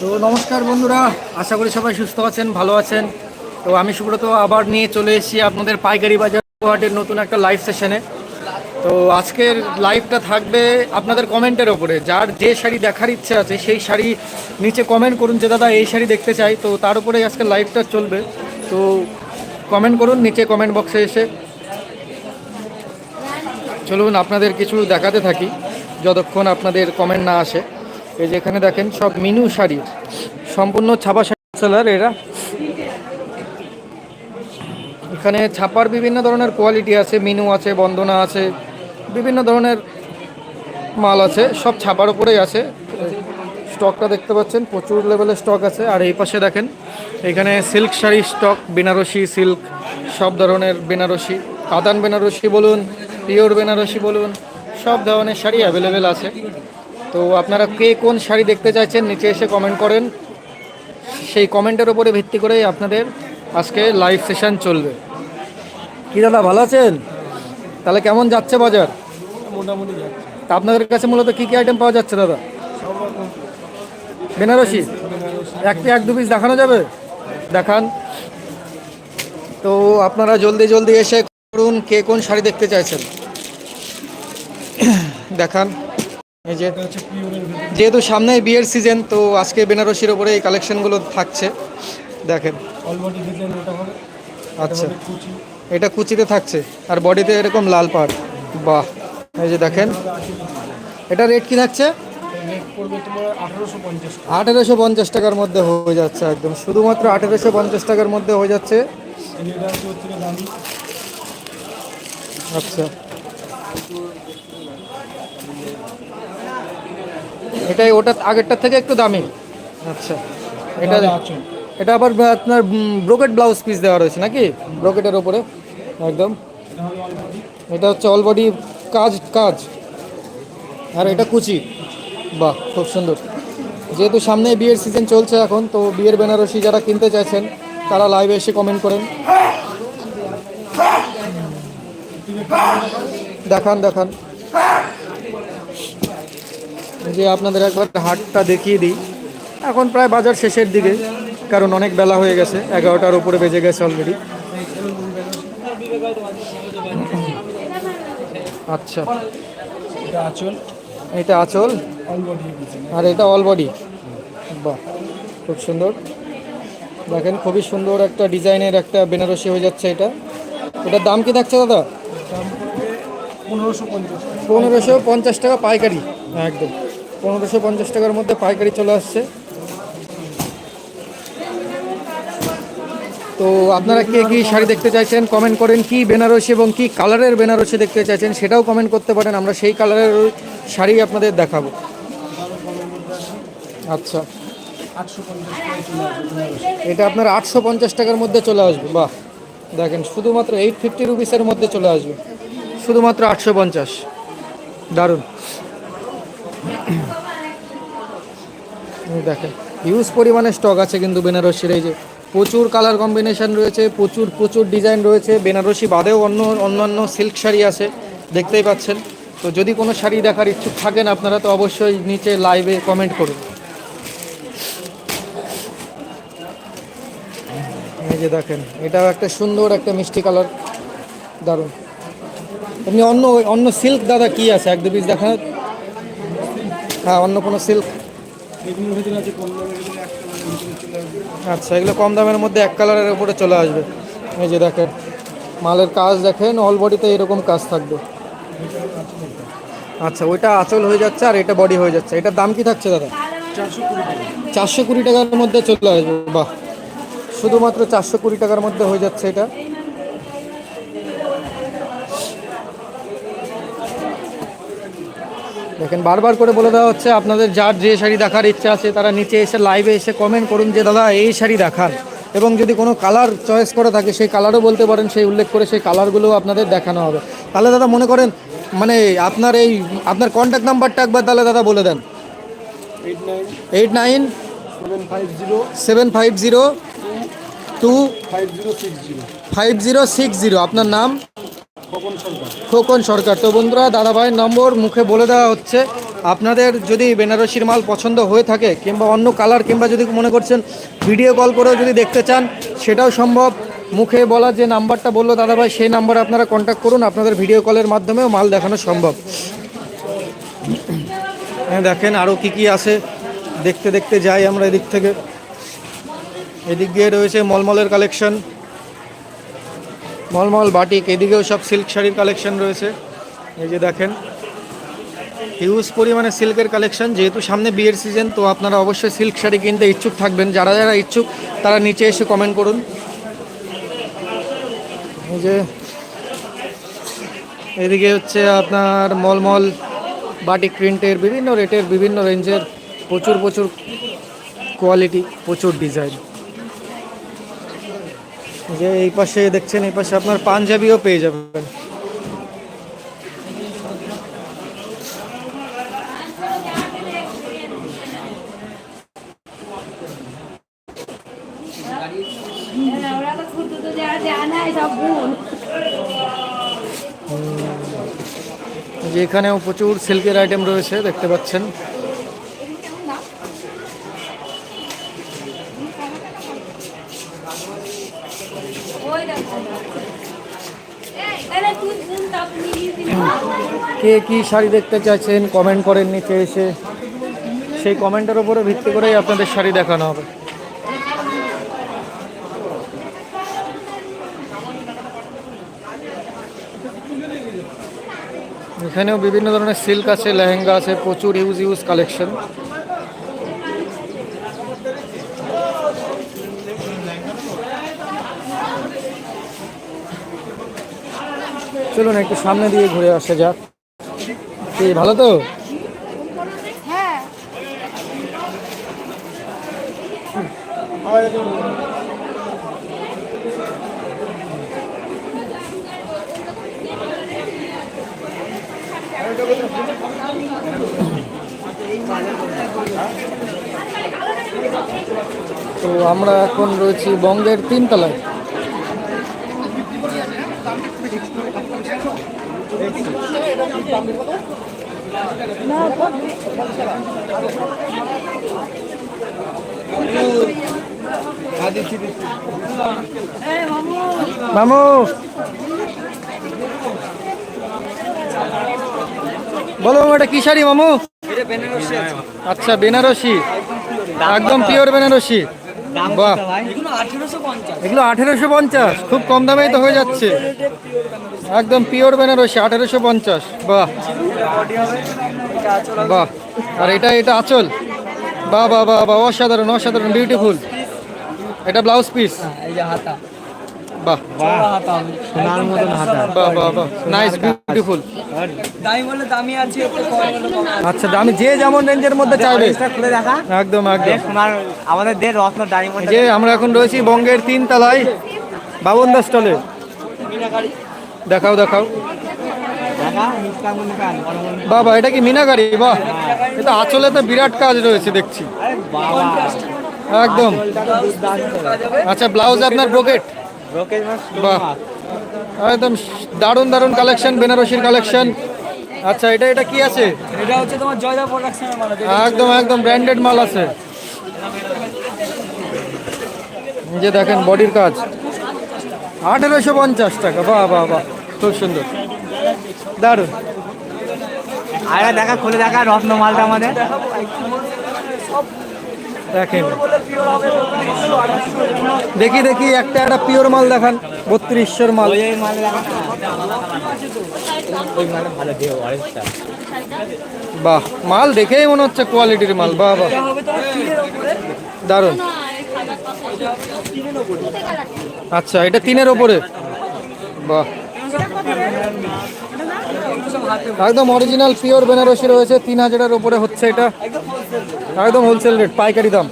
তো নমস্কার বন্ধুরা, আশা করি সবাই সুস্থ আছেন, ভালো আছেন। তো আমি সুব্রত, আবার নিয়ে চলে এসেছি আপনাদের পাইকারি বাজার গুয়াহাটির নতুন একটা লাইভ সেশনে তো আজকের লাইভটা থাকবে আপনাদের কমেন্টের ওপরে। যার যে শাড়ি দেখার ইচ্ছে আছে, সেই শাড়ি নিচে কমেন্ট করুন যে, দাদা, এই শাড়ি দেখতে চাই। তো তার উপরেই আজকে লাইভটা চলবে। তো কমেন্ট করুন, নিচে কমেন্ট বক্সে এসে। চলুন, আপনাদের কিছু দেখাতে থাকি, যতক্ষণ আপনাদের কমেন্ট না আসে। এই যে এখানে দেখেন সব মিনু শাড়ি, সম্পূর্ণ ছাপা শাড়ি সেলার এরা। এখানে ছাপার বিভিন্ন ধরনের কোয়ালিটি আছে, মিনু আছে, বন্দনা আছে, বিভিন্ন ধরনের মাল আছে, সব ছাপার উপরেই আছে। স্টকটা দেখতে পাচ্ছেন, প্রচুর লেভেলের স্টক আছে। আর এই পাশে দেখেন, এখানে silk sari stock Banarasi silk সব ধরনের বেনারসি কাদান বেনারসি বলুন, পিওর বেনারসি বলুন, সব ধরনের শাড়ি অ্যাভেলেবেল আছে। তো আপনারা কে কোন শাড়ি দেখতে চাইছেন নিচে এসে কমেন্ট করেন। সেই কমেন্টের উপরে ভিত্তি করেই আপনাদের আজকে লাইভ সেশন চলবে। কি দাদা ভালো আছেন? তাহলে কেমন যাচ্ছে বাজার? মোটামুটি যাচ্ছে। তা আপনাদের কাছে মূলত কী কী আইটেম পাওয়া যাচ্ছে দাদা? বেনারসি? এক এক দু পিস দেখানো যাবে? দেখান। তো আপনারা জলদি জলদি এসে করুন কে কোন শাড়ি দেখতে চাইছেন? দেখান। যেহেতু সামনে বিয়ের সিজন তো আজকে বেনারসির ওপরে এই কালেকশনগুলো থাকছে। দেখেন। আচ্ছা। এটা কুচিতে থাকছে। আর বডিতে এরকম লাল পাড়। বাহ। এই যে দেখেন। এটা রেট কি থাকছে? আঠারোশো পঞ্চাশ টাকার মধ্যে হয়ে যাচ্ছে একদম। শুধুমাত্র আঠেরোশো পঞ্চাশ টাকার মধ্যে হয়ে যাচ্ছে। আচ্ছা। এটাই ওটা আগেরটার থেকে একটু দামি। আচ্ছা। এটা এটা আবার আপনার ব্রোকেট ব্লাউজ পিস দেওয়া রয়েছে নাকি? ব্রোকেটের ওপরে একদম। এটা হচ্ছে অল বডি কাজ কাজ। আর এটা কুচি। বাহ খুব সুন্দর। যেহেতু সামনে বিয়ের সিজন চলছে এখন তো বিয়ের বেনারসি যারা কিনতে চাইছেন তারা লাইভে এসে কমেন্ট করেন। দেখান দেখান। যে আপনাদের একবার হাটটা দেখিয়ে দিই। এখন প্রায় বাজার শেষের দিকে কারণ অনেক বেলা হয়ে গেছে এগারোটার উপরে বেজে গেছে অলরেডি আচ্ছা। এটা আঁচল। এটা আঁচল? আর এটা অল বডি বাহ খুব সুন্দর। দেখেন খুবই সুন্দর একটা ডিজাইনের একটা বেনারসি হয়ে যাচ্ছে এটা। এটার দাম কি থাকছে দাদা? পনেরোশো পঞ্চাশ। পনেরোশো পঞ্চাশ টাকা পাইকারি। একদম। পনেরোশো পঞ্চাশ টাকার মধ্যে পাইকারি চলে আসছে। তো আপনারা কে কী শাড়ি দেখতে চাইছেন কমেন্ট করেন, কি বেনারসি এবং কি কালারের বেনারসি দেখতে চাইছেন সেটাও কমেন্ট করতে পারেন, আমরা সেই কালারের শাড়ি আপনাদের দেখাবো। আচ্ছা। এটা আপনার আটশো পঞ্চাশ টাকার মধ্যে চলে আসবে। বাহ, দেখেন, শুধুমাত্র এইট ফিফটি রুপিসের মধ্যে চলে আসবে। শুধুমাত্র আটশো পঞ্চাশ। দারুণ। দেখেন হিউজ পরিমাণে স্টক আছে কিন্তু বেনারসির এই যে প্রচুর কালার কম্বিনেশন রয়েছে, প্রচুর প্রচুর ডিজাইন রয়েছে। বেনারসি বাদেও অন্য, অন্যান্য সিল্ক শাড়ি আছে, দেখতেই পাচ্ছেন। তো যদি কোনো শাড়ি দেখার ইচ্ছুক থাকেন আপনারা, তো অবশ্যই নিচে লাইভে কমেন্ট করুন। এই যে দেখেন, এটাও একটা সুন্দর একটা মিষ্টি কালার দারুণ। এমনি অন্য অন্য সিল্ক দাদা কি আছে? এক, দু পিস দেখা হ্যাঁ অন্য কোনো সিল্ক আচ্ছা এগুলো কম দামের মধ্যে এক কালারের উপরে চলে আসবে। এই যে দেখেন, মালের কাজ দেখেন অল বডিতে এরকম কাজ থাকবে। আচ্ছা ওইটা আঁচল হয়ে যাচ্ছে আর এটা বডি হয়ে যাচ্ছে। এটার দাম কি থাকছে দাদা? চারশো কুড়ি টাকার মধ্যে চলে আসবে, বাহ। শুধুমাত্র চারশো কুড়ি টাকার মধ্যে হয়ে যাচ্ছে এটা। দেখেন বারবার করে বলে দেওয়া হচ্ছে আপনাদের যার যে শাড়ি দেখার ইচ্ছা আছে তারা নিচে এসে লাইভে এসে কমেন্ট করুন যে দাদা এই শাড়ি দেখান। এবং যদি কোনো কালার চয়েস করে থাকে সেই কালারও বলতে পারেন সেই উল্লেখ করে সেই কালারগুলো আপনাদের দেখানো হবে। তাহলে দাদা মনে করেন মানে আপনার এই আপনার কন্ট্যাক্ট নাম্বারটা একবার তাহলে দাদা বলে দেন। Eight nine eight nine seven five zero seven five zero two five zero six zero five zero six zero আপনার নাম? খোকন সরকার। তো বন্ধুরা দাদা ভাইয়ের নম্বর মুখে বলে দেওয়া হচ্ছে, আপনাদের যদি বেনারসির মাল পছন্দ হয়ে থাকে কিংবা অন্য কালার কিংবা যদি মনে করছেন ভিডিও কল করেও যদি দেখতে চান, সেটাও সম্ভব। মুখে বলা যে নাম্বারটা বলল দাদাভাই, সেই নাম্বারে আপনারা কন্ট্যাক্ট করুন, আপনাদের ভিডিও কলের মাধ্যমেও মাল দেখানো সম্ভব। হ্যাঁ দেখেন আরও কি কি আছে। দেখতে দেখতে যাই আমরা এদিক থেকে। এদিক দিয়ে রয়েছে মলমলের কালেকশন। মলমল বাটিক, এদিকেও সব সিল্ক শাড়ির কালেকশন রয়েছে। এই যে দেখেন হিউজ পরিমাণে সিল্কের কালেকশন যেহেতু সামনে বিয়ের সিজন তো আপনারা অবশ্যই সিল্ক শাড়ি কিনতে ইচ্ছুক থাকবেন। যারা যারা ইচ্ছুক, তারা নিচে এসে কমেন্ট করুন। এই যে, এদিকে হচ্ছে আপনার মলমল বাটিক প্রিন্টের বিভিন্ন রেটের বিভিন্ন রেঞ্জের প্রচুর প্রচুর কোয়ালিটি প্রচুর ডিজাইন যে এই পাশে দেখছেন, এই পাশে আপনার পাঞ্জাবিও পেয়ে যাবেন। যে এখানেও প্রচুর সিল্কের আইটেম রয়েছে, দেখতে পাচ্ছেন ওই দেখো এই তাহলে তুই তুই তাপ নিয়ে দিবি কে কি শাড়ি দেখতে চাইছেন কমেন্ট করেন নিচে এসে। সেই কমেন্টের উপরে ভিত্তি করেই আপনাদের শাড়ি দেখানো হবে। এখানেও বিভিন্ন ধরনের সিল্ক আছে, লেহেঙ্গা আছে, প্রচুর ইউজ ইউজ কালেকশন চলুন একটু সামনে দিয়ে ঘুরে আসা যাক। কি ভালো তো? হ্যাঁ। তো আমরা এখন রয়েছি বঙ্গের তিনতলায়। মামু। বলো মামু এটা কি শাড়ি মামু? আচ্ছা বেনারসি। একদম পিওর বেনারসি। বাহ। এগুলো আঠেরোশো পঞ্চাশ। খুব কম দামেই তো হয়ে যাচ্ছে। একদম পিওর বেনারসি আঠেরোশো পঞ্চাশ বাহ। বাহ আর এটা এটা আচল। বাহ বাহ বাহ বাহ অসাধারণ অসাধারণ বিউটিফুল এটা ব্লাউজ পিস এই যে হাতা। বাহ। সোনার মতন হাতা। বাহ বাহ বাহ। নাইস বিউটিফুল দামি বলে দামি আছে আচ্ছা দামি যে যেমন রেঞ্জের মধ্যে চাইবে দেখা। একদম একদম। আমাদের দেড় রত্ন ডায়মন্ড যে আমরা এখন রয়েছি বঙ্গের তিন তলায় বাবনদা স্টলে। দেখাও দেখাও। মনে বাবা এটা কি মিনাকারি? বাহ এটা আচলে তো বিরাট কাজ রয়েছে দেখছি। একদম। আচ্ছা ব্লাউজ আপনার ব্রোকেট মাস বাহ। একদম দারুণ দারুণ কালেকশন বেনারসির কালেকশন আচ্ছা এটা এটা কি আছে? এটা হচ্ছে তোমার জয়দা প্রোডাকশনের মাল একদম একদম ব্র্যান্ডেড মাল আছে। যে দেখেন বডির কাজ। আঠেরোশো পঞ্চাশ টাকা বাহ বাহ বাহ খুব সুন্দর। দারুণ। আরে দেখা খুলে দেখা রত্ন মালটা আমাদের। দেখেন। দেখি দেখি একটা একটা পিওর মাল দেখান বত্রিশশোর মাল। বাহ মাল দেখেই মনে হচ্ছে কোয়ালিটির মাল বাহ বাহ। দারুণ। আচ্ছা এটা তিনের ওপরে। বাহ। একদম অরিজিনাল পিওর বেনারসি রয়েছে তিন হাজারের ওপরে হচ্ছে এটা। একদম হোলসেল রেট পাইকারি দাম।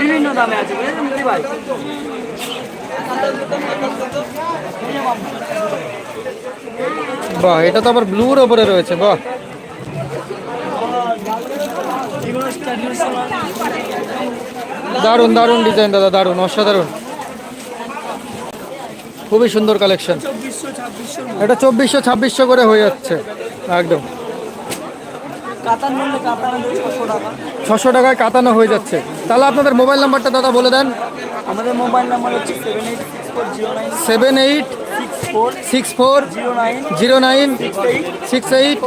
বিভিন্ন দামে আছে ভাই? বাহ এটা তো আবার ব্লুর ওপরে রয়েছে বাহ। দারুণ দারুণ ডিজাইন দাদা দারুণ অসাধারণ। খুবই সুন্দর কালেকশন এটা চব্বিশশো ছাব্বিশশো করে হয়ে যাচ্ছে। একদম। ছশো টাকায় কাতানো হয়ে যাচ্ছে। তাহলে আপনাদের মোবাইল নাম্বারটা দাদা বলে দেন। আমাদের মোবাইল নাম্বার হচ্ছে seven eight six four zero nine six eight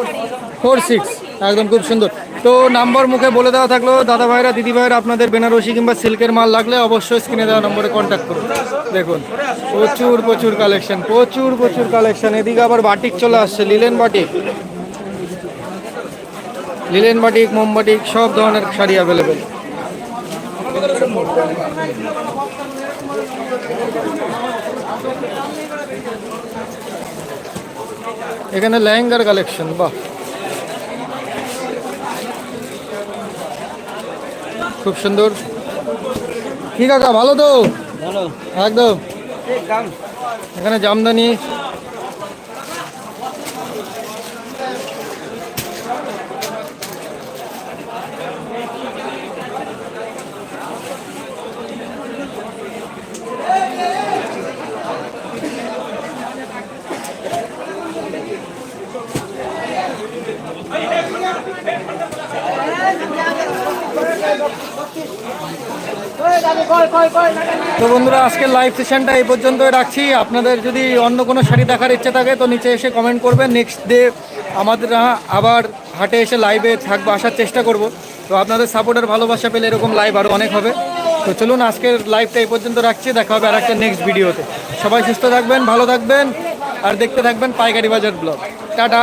four six একদম খুব সুন্দর। তো নাম্বার মুখে বলে দেওয়া থাকল দাদা ভাইরা দিদি ভাইরা আপনাদের বেনারসি কিংবা সিল্কের মাল লাগলে অবশ্যই স্ক্রিনে দেওয়া নম্বরে কন্ট্যাক্ট করুন। দেখুন, প্রচুর প্রচুর কালেকশন প্রচুর প্রচুর কালেকশন এদিকে আবার বাটিক চলে আসছে, লিলেন বাটিক। লিলেন বাটিক মোমবাটিক সব ধরনের শাড়ি অ্যাভেলেবেল এখানে লেহেঙ্গার কালেকশন বাহ। খুব সুন্দর। কি কাকা, ভালো তো? একদম। এখানে জামদানি তো বন্ধুরা আজকের লাইভ সেশনটা এই পর্যন্ত রাখছি। আপনাদের যদি অন্য কোনো শাড়ি দেখার ইচ্ছে থাকে, তো নিচে এসে কমেন্ট করবেন। নেক্সট ডে আমাদের আবার হাটে এসে লাইভে থাকব, আসার চেষ্টা করব। তো আপনাদের সাপোর্টের ভালোবাসা পেলে এরকম লাইভ আরও অনেক হবে। তো চলুন, আজকের লাইভটা এই পর্যন্ত রাখছি। দেখা হবে আর একটা নেক্সট ভিডিওতে সবাই সুস্থ থাকবেন, ভালো থাকবেন, আর দেখতে থাকবেন পাইকারি বাজার ব্লগ টাটা।